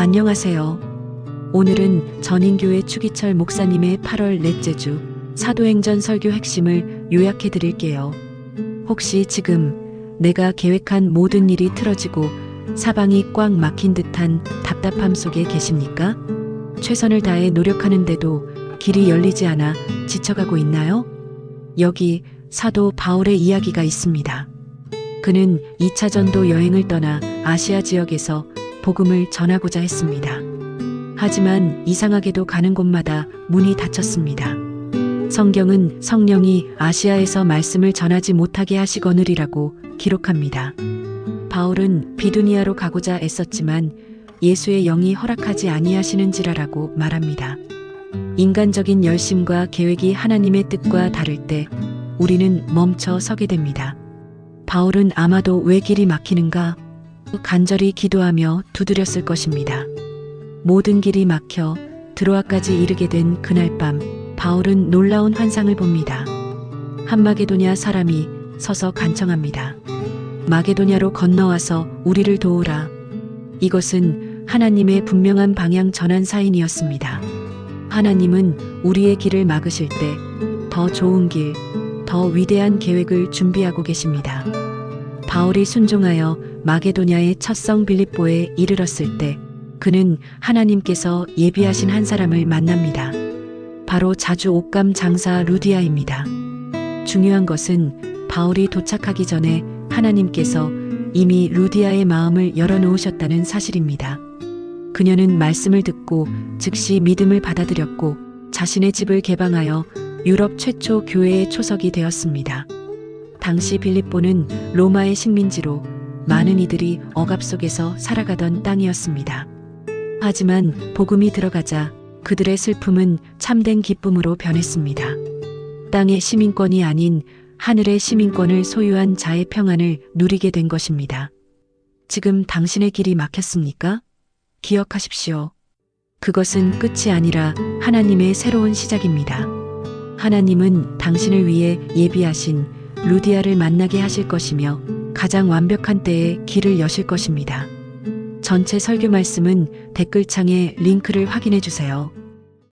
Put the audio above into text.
안녕하세요. 오늘은 전인교회 추기철 목사님의 8월 넷째 주 사도행전 설교 핵심을 요약해 드릴게요. 혹시 지금 내가 계획한 모든 일이 틀어지고 사방이 꽉 막힌 듯한 답답함 속에 계십니까? 최선을 다해 노력하는데도 길이 열리지 않아 지쳐가고 있나요? 여기 사도 바울의 이야기가 있습니다. 그는 2차 전도 여행을 떠나 아시아 지역에서 복음을 전하고자 했습니다. 하지만 이상하게도 가는 곳마다 문이 닫혔습니다. 성경은 성령이 아시아에서 말씀을 전하지 못하게 하시거늘이라고 기록합니다. 바울은 비두니아로 가고자 애썼지만 예수의 영이 허락하지 아니하시는지라라고 말합니다. 인간적인 열심과 계획이 하나님의 뜻과 다를 때 우리는 멈춰 서게 됩니다. 바울은 아마도 왜 길이 막히는가 간절히 기도하며 두드렸을 것입니다. 모든 길이 막혀 드로아까지 이르게 된 그날 밤 바울은 놀라운 환상을 봅니다. 한 마게도냐 사람이 서서 간청합니다. 마게도냐로 건너와서 우리를 도우라. 이것은 하나님의 분명한 방향 전환 사인이었습니다. 하나님은 우리의 길을 막으실 때 더 좋은 길, 더 위대한 계획을 준비하고 계십니다. 바울이 순종하여 마게도냐의 첫성 빌립보에 이르렀을 때 그는 하나님께서 예비하신 한 사람을 만납니다. 바로 자주 옥감 장사 루디아입니다. 중요한 것은 바울이 도착하기 전에 하나님께서 이미 루디아의 마음을 열어놓으셨다는 사실입니다. 그녀는 말씀을 듣고 즉시 믿음을 받아들였고 자신의 집을 개방하여 유럽 최초 교회의 초석이 되었습니다. 당시 빌립보는 로마의 식민지로 많은 이들이 억압 속에서 살아가던 땅이었습니다. 하지만 복음이 들어가자 그들의 슬픔은 참된 기쁨으로 변했습니다. 땅의 시민권이 아닌 하늘의 시민권을 소유한 자의 평안을 누리게 된 것입니다. 지금 당신의 길이 막혔습니까? 기억하십시오. 그것은 끝이 아니라 하나님의 새로운 시작입니다. 하나님은 당신을 위해 예비하신 루디아를 만나게 하실 것이며 가장 완벽한 때에 길을 여실 것입니다. 전체 설교 말씀은 댓글창에 링크를 확인해 주세요.